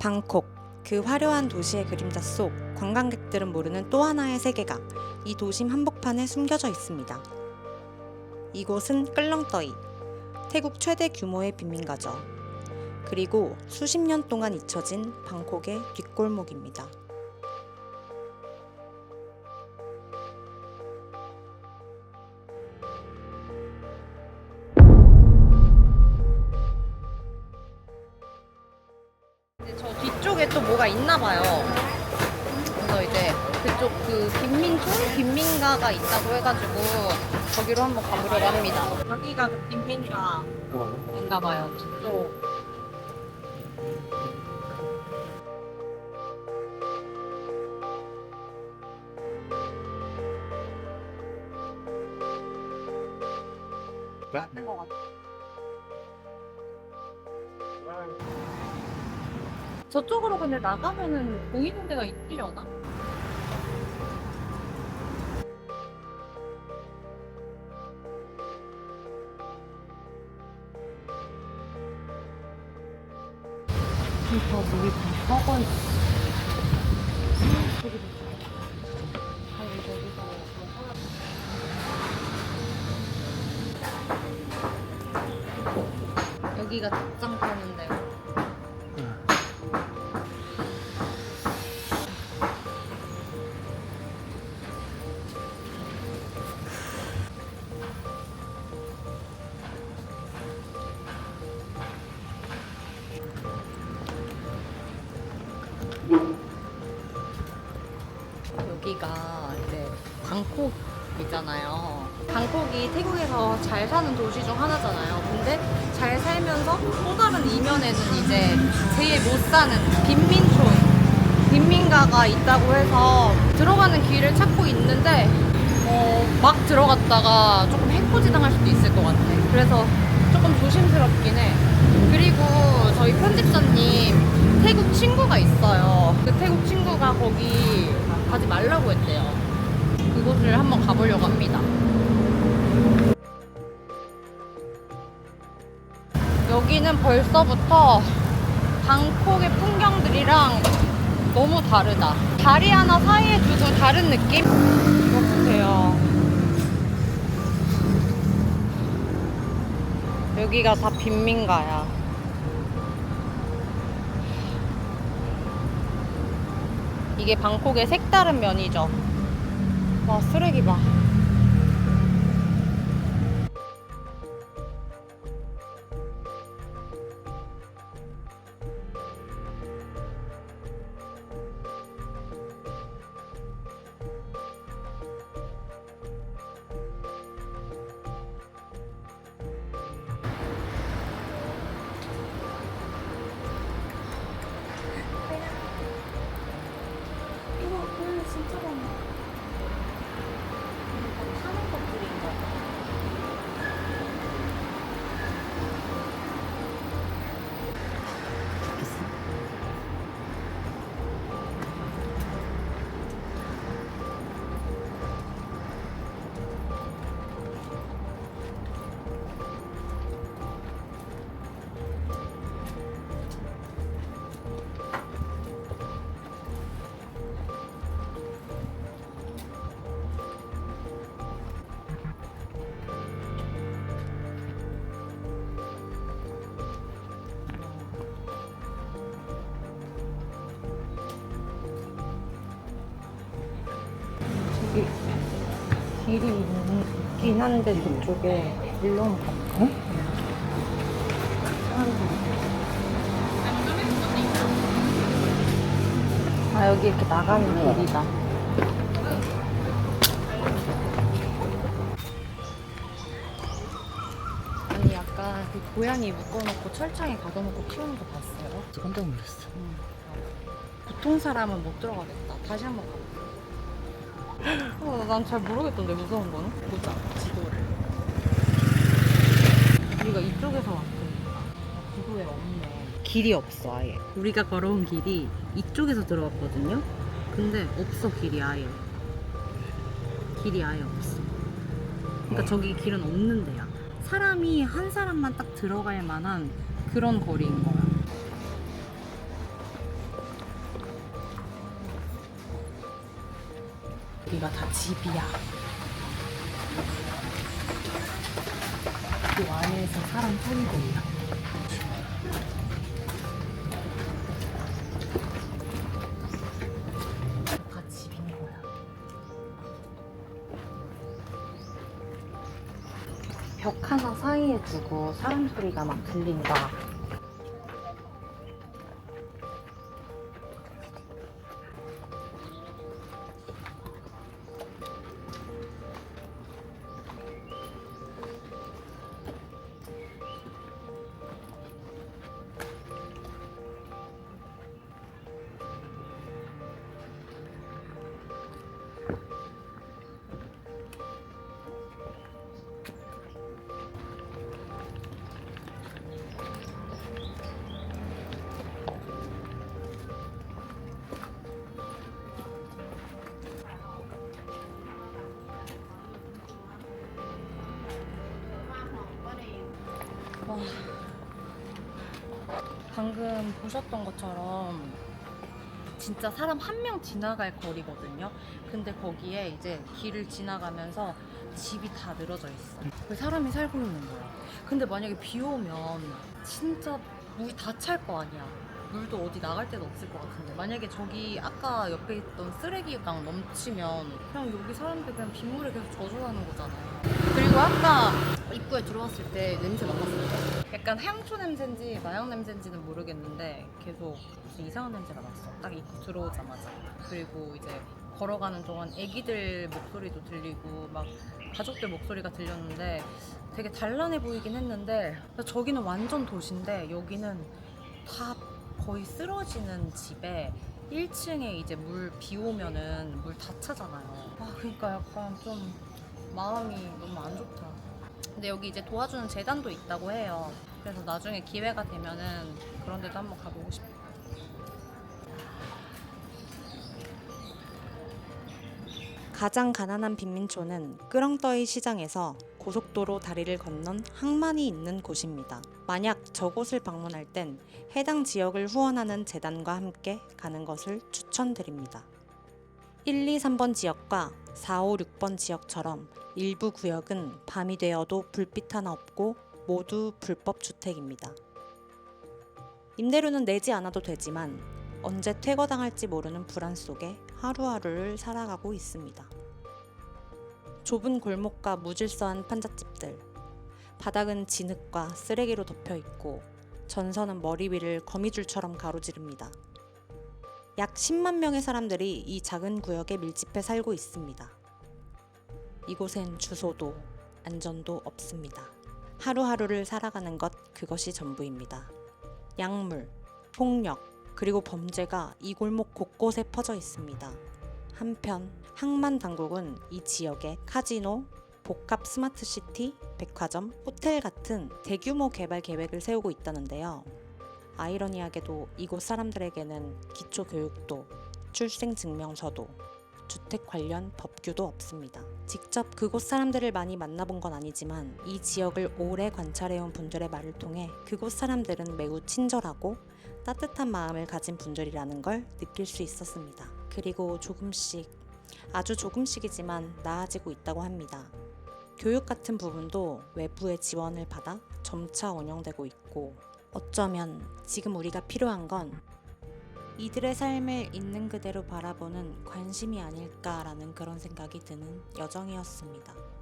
방콕 그 화려한 도시의 그림자 속 관광객들은 모르는 또 하나의 세계가 이 도심 한복판에 숨겨져 있습니다. 이곳은 끌렁떠이, 태국 최대 규모의 빈민가죠. 그리고 수십 년 동안 잊혀진 방콕의 뒷골목입니다. 그 빈민촌 빈민가가 있다고 해가지고 거기로 한번 가보려고 합니다. 여기가 그 빈민가 인가 봐요. 뒤쪽. 맞는 것 같아. 저쪽으로 근데 나가면은 보이는 데가 있으려나? 진짜 물이 다 썩어 있어. 아니, 저기서. 여기가 닭장 파는 데요. 방콕이잖아요. 방콕이 태국에서 잘 사는 도시 중 하나잖아요. 근데 잘 살면서 또 다른 이면에는 이제 제일 못 사는 빈민촌, 빈민가가 있다고 해서 들어가는 길을 찾고 있는데 어, 막 들어갔다가 조금 해코지당할 수도 있을 것 같아. 그래서 조금 조심스럽긴 해. 그리고 저희 편집자님 태국 친구가 있어요. 그 태국 친구가 거기 가지 말라고 했대요. 그곳을 한번 가보려고 합니다. 여기는 벌써부터 방콕의 풍경들이랑 너무 다르다. 다리 하나 사이에 두고 다른 느낌? 이거 보세요. 여기가 다 빈민가야. 이게 방콕의 색다른 면이죠. 와, 쓰레기 봐. 길이 있긴 한데 저쪽에 물론 갈까? 아 여기 이렇게 나가는 길이다. 아니 약간 그 고양이 묶어놓고 철창에 가둬놓고 키우는 거 봤어요? 저 깜짝 놀랐어. 보통 사람은 못 들어가겠다. 다시 한번 가볼게. 어, 난 잘 모르겠던데 무서운 거는? 보자 지도를. 우리가 이쪽에서 왔으니까 지도에 없네. 길이 없어 아예. 우리가 걸어온 길이 이쪽에서 들어갔거든요. 근데 없어 길이 아예. 길이 아예 없어. 그러니까 저기 길은 없는 데야. 사람이 한 사람만 딱 들어갈 만한 그런 거리인 거야. 여기가 다 집이야. 그 안에서 사람 살고 있나? 다 집인 거야. 벽 하나 사이에 두고 사람 소리가 막 들린다. 방금 보셨던 것처럼 진짜 사람 한 명 지나갈 거리거든요. 근데 거기에 이제 길을 지나가면서 집이 다 늘어져 있어. 그 사람이 살고 있는 거야. 근데 만약에 비 오면 진짜 물이 다 찰 거 아니야. 물도 어디 나갈 데도 없을 것 같은데 만약에 저기 아까 옆에 있던 쓰레기강 넘치면 그냥 여기 사람들 그냥 빗물에 계속 젖어가는 거잖아요. 그리고 아까 입구에 들어왔을 때 냄새 맡았어요. 약간 향초 냄새인지 마약 냄새인지는 모르겠는데 계속 이상한 냄새가 났어. 딱 입구 들어오자마자. 그리고 이제 걸어가는 동안 애기들 목소리도 들리고 막 가족들 목소리가 들렸는데 되게 단란해 보이긴 했는데 저기는 완전 도시인데 여기는 다 거의 쓰러지는 집에 1층에 이제 물 비 오면은 물 다 차잖아요. 아 그러니까 약간 좀 마음이 너무 안 좋다. 근데 여기 이제 도와주는 재단도 있다고 해요. 그래서 나중에 기회가 되면은 그런 데도 한번 가보고 싶어요. 가장 가난한 빈민촌은 끄렁떠이 시장에서 고속도로 다리를 건넌 항만이 있는 곳입니다. 만약 저곳을 방문할 땐 해당 지역을 후원하는 재단과 함께 가는 것을 추천드립니다. 1, 2, 3번 지역과 4, 5, 6번 지역처럼 일부 구역은 밤이 되어도 불빛 하나 없고 모두 불법 주택입니다. 임대료는 내지 않아도 되지만 언제 퇴거당할지 모르는 불안 속에 하루하루를 살아가고 있습니다. 좁은 골목과 무질서한 판잣집들, 바닥은 진흙과 쓰레기로 덮여 있고 전선은 머리 위를 거미줄처럼 가로지릅니다. 약 10만 명의 사람들이 이 작은 구역에 밀집해 살고 있습니다. 이곳엔 주소도 안전도 없습니다. 하루하루를 살아가는 것 그것이 전부입니다. 약물, 폭력, 그리고 범죄가 이 골목 곳곳에 퍼져 있습니다. 한편 항만 당국은 이 지역에 카지노, 복합 스마트시티, 백화점, 호텔 같은 대규모 개발 계획을 세우고 있다는데요. 아이러니하게도 이곳 사람들에게는 기초 교육도, 출생 증명서도, 주택 관련 법규도 없습니다. 직접 그곳 사람들을 많이 만나본 건 아니지만 이 지역을 오래 관찰해온 분들의 말을 통해 그곳 사람들은 매우 친절하고 따뜻한 마음을 가진 분들이라는 걸 느낄 수 있었습니다. 그리고 조금씩, 아주 조금씩이지만 나아지고 있다고 합니다. 교육 같은 부분도 외부의 지원을 받아 점차 운영되고 있고, 어쩌면 지금 우리가 필요한 건 이들의 삶을 있는 그대로 바라보는 관심이 아닐까라는 그런 생각이 드는 여정이었습니다.